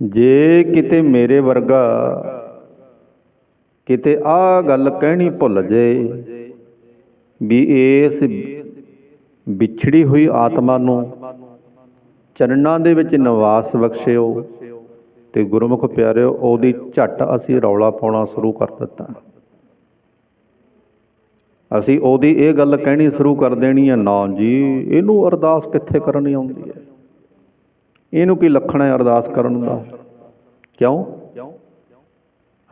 ਜੇ ਕਿਤੇ ਮੇਰੇ ਵਰਗਾ ਕਿਤੇ ਆ ਗੱਲ ਕਹਿਣੀ ਭੁੱਲ ਜੇ ਵੀ ਇਸ ਵਿਛੜੀ ਹੋਈ ਆਤਮਾ ਨੂੰ ਚਰਨਾਂ ਦੇ ਵਿੱਚ ਨਿਵਾਸ ਬਖਸ਼ਿਓ ਤੇ ਗੁਰਮੁਖ ਪਿਆਰਿਓ, ਉਹਦੀ ਝੱਟ ਅਸੀਂ ਰੌਲਾ ਪਾਉਣਾ ਸ਼ੁਰੂ ਕਰ ਦਿੱਤਾ। ਅਸੀਂ ਉਹਦੀ ਇਹ ਗੱਲ ਕਹਿਣੀ ਸ਼ੁਰੂ ਕਰ ਦੇਣੀ ਹੈ, ਨਾ ਜੀ, ਇਹਨੂੰ ਅਰਦਾਸ ਕਿੱਥੇ ਕਰਨੀ ਆਉਂਦੀ ਹੈ? ਇਹਨੂੰ ਕੀ ਲੱਖਣ ਹੈ ਅਰਦਾਸ ਕਰਨ ਦਾ? ਕਿਉਂ?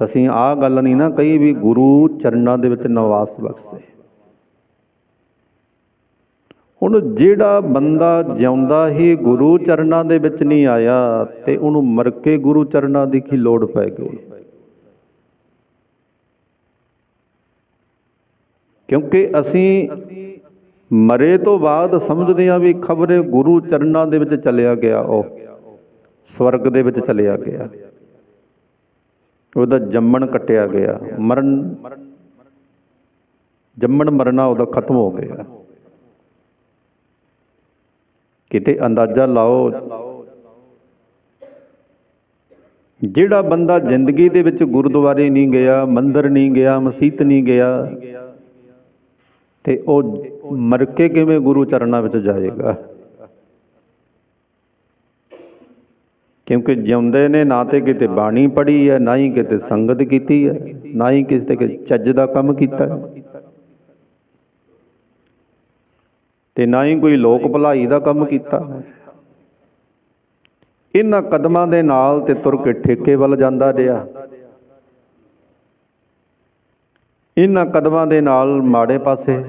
ਅਸੀਂ ਆਹ ਗੱਲ ਨਹੀਂ ਨਾ ਕਹੀ ਵੀ ਗੁਰੂ ਚਰਨਾਂ ਦੇ ਵਿੱਚ ਨਿਵਾਸ ਬਖਸ਼ੇ। ਹੁਣ ਜਿਹੜਾ ਬੰਦਾ ਜਿਉਂਦਾ ਹੀ ਗੁਰੂ ਚਰਨਾਂ ਦੇ ਵਿੱਚ ਨਹੀਂ ਆਇਆ ਤੇ ਉਹਨੂੰ ਮਰ ਕੇ ਗੁਰੂ ਚਰਨਾਂ ਦੀ ਕੀ ਲੋੜ ਪੈ ਗਈ? ਕਿਉਂਕਿ ਅਸੀਂ ਮਰੇ ਤੋਂ ਬਾਅਦ ਸਮਝਦੇ ਹਾਂ ਵੀ ਖਬਰੇ ਗੁਰੂ ਚਰਨਾਂ ਦੇ ਵਿੱਚ ਚਲਿਆ ਗਿਆ ਉਹ, ਸਵਰਗ ਦੇ ਵਿੱਚ ਚਲਿਆ ਗਿਆ। ਉਹਦਾ ਜੰਮਣ ਕੱਟਿਆ ਗਿਆ, ਮਰਨ, ਜੰਮਣ ਮਰਨਾ ਉਹਦਾ ਖਤਮ ਹੋ ਗਿਆ। ਕਿਤੇ ਅੰਦਾਜ਼ਾ ਲਾਓ, ਜਿਹੜਾ ਬੰਦਾ ਜ਼ਿੰਦਗੀ ਦੇ ਵਿੱਚ ਗੁਰਦੁਆਰੇ ਨਹੀਂ ਗਿਆ, ਮੰਦਰ ਨਹੀਂ ਗਿਆ, ਮਸਜਿਦ ਨਹੀਂ ਗਿਆ ਤੇ ਉਹ ਮਰ ਕੇ ਕਿਵੇਂ ਗੁਰੂ ਚਰਨਾਂ ਵਿੱਚ ਜਾਏਗਾ? ਕਿਉਂਕਿ ਜਿਉਂਦੇ ਨੇ ਨਾ ਤੇ ਕਿਤੇ ਬਾਣੀ ਪੜ੍ਹੀ ਹੈ, ਨਾ ਹੀ ਕਿਤੇ ਸੰਗਤ ਕੀਤੀ ਹੈ, ਨਾ ਹੀ ਕਿਸੇ ਤੇ ਚੱਜ ਦਾ ਕੰਮ ਕੀਤਾ ਹੈ। ਤੇ ਨਾ ਹੀ ਕੋਈ ਲੋਕ ਭਲਾਈ ਦਾ ਕੰਮ ਕੀਤਾ। ਇਹਨਾਂ ਕਦਮਾਂ ਦੇ ਨਾਲ ਤੇ ਤੁਰ ਕੇ ਠੇਕੇ ਵੱਲ ਜਾਂਦਾ ਰਿਹਾ। ਇਹਨਾਂ ਕਦਮਾਂ ਦੇ ਨਾਲ ਮਾੜੇ ਪਾਸੇ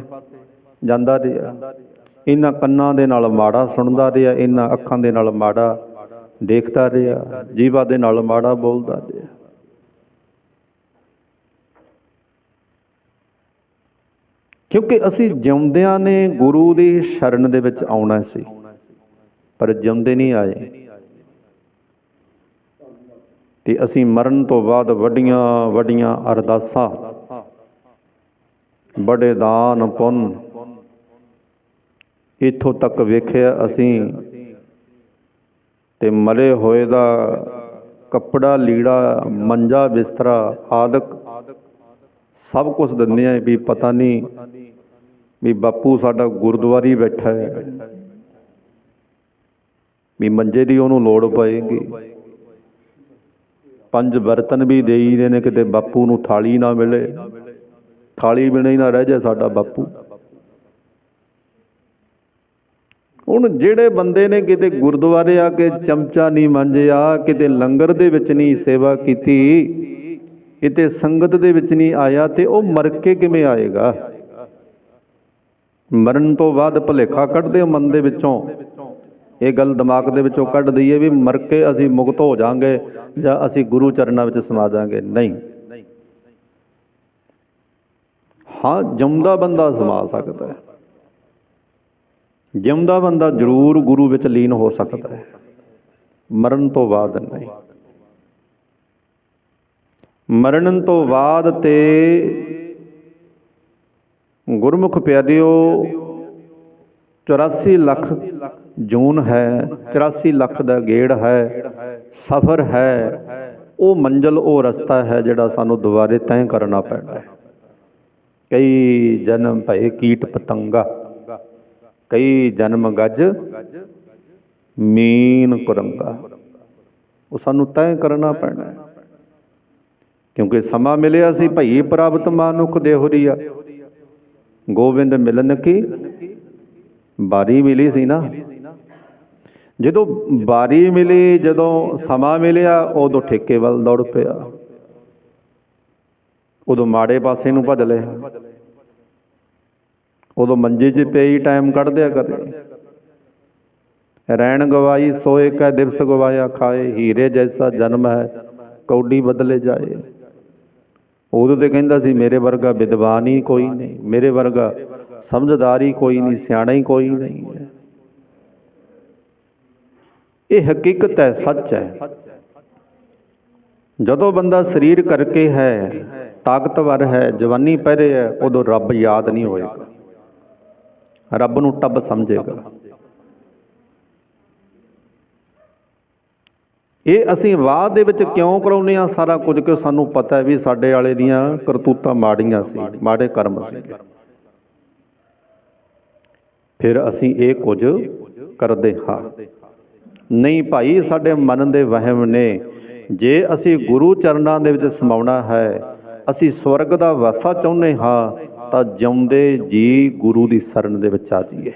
ਜਾਂਦਾ ਰਿਹਾ। ਇਹਨਾਂ ਕੰਨਾਂ ਦੇ ਨਾਲ ਮਾੜਾ ਸੁਣਦਾ ਰਿਹਾ। ਇਹਨਾਂ ਅੱਖਾਂ ਦੇ ਨਾਲ ਮਾੜਾ ਦੇਖਦਾ ਰਿਹਾ। ਜੀਵਾ ਦੇ ਨਾਲ ਮਾੜਾ ਬੋਲਦਾ ਰਿਹਾ। ਕਿਉਂਕਿ ਅਸੀਂ ਜਿਉਂਦਿਆਂ ਨੇ ਗੁਰੂ ਦੀ ਸ਼ਰਨ ਦੇ ਵਿੱਚ ਆਉਣਾ ਸੀ, ਪਰ ਜਿਉਂਦੇ ਨਹੀਂ ਆਏ। ਤੇ ਅਸੀਂ ਮਰਨ ਤੋਂ ਬਾਅਦ ਵੱਡੀਆਂ ਵੱਡੀਆਂ ਅਰਦਾਸਾਂ ਬੜੇ ਦਾਨ ਪੁੰਨ। ਇਥੋਂ ਤੱਕ ਵੇਖਿਆ ਅਸੀਂ ਤੇ ਮਰੇ ਹੋਏ ਦਾ ਕੱਪੜਾ, ਲੀੜਾ, ਮੰਜਾ, ਬਿਸਤਰਾ ਆਦਿਕ ਸਭ ਕੁਝ ਦਿੰਦੇ ਆ ਵੀ ਪਤਾ ਨਹੀਂ ਵੀ ਬਾਪੂ ਸਾਡਾ ਗੁਰਦੁਆਰੀ ਬੈਠਾ ਹੈ। ਵੀ ਮੰਜੇ ਦੀ ਉਹਨੂੰ ਲੋੜ ਪਏਗੀ। ਪੰਜ ਬਰਤਨ ਵੀ ਦੇਈਦੇ ਨੇ ਕਿਤੇ ਬਾਪੂ ਨੂੰ ਥਾਲੀ ਨਾ ਮਿਲੇ। ਥਾਲੀ ਬਿਨਾਂ ਹੀ ਨਾ ਰਹਿ ਜਾਏ ਸਾਡਾ ਬਾਪੂ। ਹੁਣ ਜਿਹੜੇ ਬੰਦੇ ਨੇ ਕਿਤੇ ਗੁਰਦੁਆਰੇ ਆ ਕੇ ਚਮਚਾ ਨਹੀਂ ਮਾਂਜਿਆ, ਕਿਤੇ ਲੰਗਰ ਦੇ ਵਿੱਚ ਨਹੀਂ ਸੇਵਾ ਕੀਤੀ, ਕਿਤੇ ਸੰਗਤ ਦੇ ਵਿੱਚ ਨਹੀਂ ਆਇਆ ਤੇ ਉਹ ਮਰ ਕੇ ਕਿਵੇਂ ਆਏਗਾ? ਮਰਨ ਤੋਂ ਬਾਅਦ ਭੁਲੇਖਾ ਕੱਢਦੇ ਹੋ ਮਨ ਦੇ ਵਿੱਚੋਂ। ਇਹ ਗੱਲ ਦਿਮਾਗ ਦੇ ਵਿੱਚੋਂ ਕੱਢ ਦਈਏ ਵੀ ਮਰ ਕੇ ਅਸੀਂ ਮੁਕਤ ਹੋ ਜਾਾਂਗੇ ਜਾਂ ਅਸੀਂ ਗੁਰੂ ਚਰਨਾਂ ਵਿੱਚ ਸਮਾ ਜਾਾਂਗੇ। ਨਹੀਂ। ਹਾਂ, ਜਿਉਂਦਾ ਬੰਦਾ ਸਮਾ ਸਕਦਾ ਹੈ। ਜਿਉਂਦਾ ਬੰਦਾ ਜ਼ਰੂਰ ਗੁਰੂ ਵਿੱਚ ਲੀਨ ਹੋ ਸਕਦਾ ਹੈ। ਮਰਨ ਤੋਂ ਬਾਅਦ ਨਹੀਂ। ਮਰਨ ਤੋਂ ਬਾਅਦ ਤੇ ਗੁਰਮੁਖ ਪਿਆਰਿਓ 84 ਲੱਖ ਜੂਨ ਹੈ 84 ਲੱਖ ਦਾ ਗੇੜ ਹੈ, ਸਫ਼ਰ ਹੈ, ਉਹ ਮੰਜ਼ਲ, ਉਹ ਰਸਤਾ ਹੈ ਜਿਹੜਾ ਸਾਨੂੰ ਦੁਬਾਰੇ ਤੈਅ ਕਰਨਾ ਪੈਣਾ ਹੈ। ਕਈ ਜਨਮ ਭਏ ਕੀਟ ਪਤੰਗਾ, ਕਈ ਜਨਮ ਗੱਜ ਮੀਨ ਕੁਰੰਗਾ। ਉਹ ਸਾਨੂੰ ਤੈਅ ਕਰਨਾ ਪੈਣਾ ਕਿਉਂਕਿ ਸਮਾਂ ਮਿਲਿਆ ਸੀ ਭਈ ਪ੍ਰਾਪਤ ਮਾਨੁਖ ਦੇਹੁਰੀਆ ਗੋਬਿੰਦ ਮਿਲਨ ਕੀ? ਬਾਰੀ ਮਿਲੀ ਸੀ ਨਾ। ਜਦੋਂ ਬਾਰੀ ਮਿਲੀ, ਜਦੋਂ ਸਮਾਂ ਮਿਲਿਆ, ਉਦੋਂ ਠੇਕੇ ਵੱਲ ਦੌੜ ਪਿਆ। ਉਦੋਂ ਮਾੜੇ ਪਾਸੇ ਨੂੰ ਭੱਜ ਲਿਆ ਉਦੋਂ ਮੰਜੇ 'ਚ ਪਈ ਟਾਈਮ ਕੱਢ ਦਿਆ ਕਰੇ ਰਹਿਣ ਗਵਾਈ ਸੋਏ ਕਾ ਦਿਵਸ ਗਵਾਇਆ ਖਾਏ, ਹੀਰੇ ਜੈਸਾ ਜਨਮ ਹੈ, ਕੌਡੀ ਬਦਲੇ ਜਾਏ। ਉਦੋਂ ਤੇ ਕਹਿੰਦਾ ਸੀ, ਮੇਰੇ ਵਰਗਾ ਵਿਦਵਾਨ ਹੀ ਕੋਈ ਨਹੀਂ, ਮੇਰੇ ਵਰਗਾ ਸਮਝਦਾਰ ਹੀ ਕੋਈ ਨਹੀਂ, ਸਿਆਣਾ ਹੀ ਕੋਈ ਨਹੀਂ ਇਹ ਹਕੀਕਤ ਹੈ, ਸੱਚ ਹੈ। ਜਦੋਂ ਬੰਦਾ ਸਰੀਰ ਕਰਕੇ ਹੈ, ਤਾਕਤਵਰ ਹੈ, ਜਵਾਨੀ ਪਹਿਰੇ ਹੈ, ਉਦੋਂ ਰੱਬ ਯਾਦ ਨਹੀਂ ਹੋਏਗਾ। ਰੱਬ ਨੂੰ ਟੱਬ ਸਮਝੇਗਾ। ਇਹ ਅਸੀਂ ਬਾਅਦ ਦੇ ਵਿੱਚ ਕਿਉਂ ਕਰਾਉਂਦੇ ਆ ਸਾਰਾ ਕੁਝ ਕਿ ਸਾਨੂੰ ਪਤਾ ਹੈ ਵੀ ਸਾਡੇ ਵਾਲੇ ਦੀਆਂ ਕਰਤੂਤਾਂ ਮਾੜੀਆਂ ਸੀ, ਮਾੜੇ ਕਰਮ ਸੀ। ਫਿਰ ਅਸੀਂ ਇਹ ਕੁਝ ਕਰਦੇ ਹਾਂ। ਨਹੀਂ ਭਾਈ, ਸਾਡੇ ਮਨ ਦੇ ਵਹਿਮ ਨੇ ਜੇ ਅਸੀਂ ਗੁਰੂ ਚਰਨਾਂ ਦੇ ਵਿੱਚ ਸਮਾਉਣਾ ਹੈ, ਅਸੀਂ ਸਵਰਗ ਦਾ ਵਾਸਾ ਚਾਹੁੰਦੇ ਹਾਂ, ਤਾਂ ਜਿਉਂਦੇ ਜੀ ਗੁਰੂ ਦੀ ਸ਼ਰਨ ਦੇ ਵਿੱਚ ਆ ਜਾਈਏ।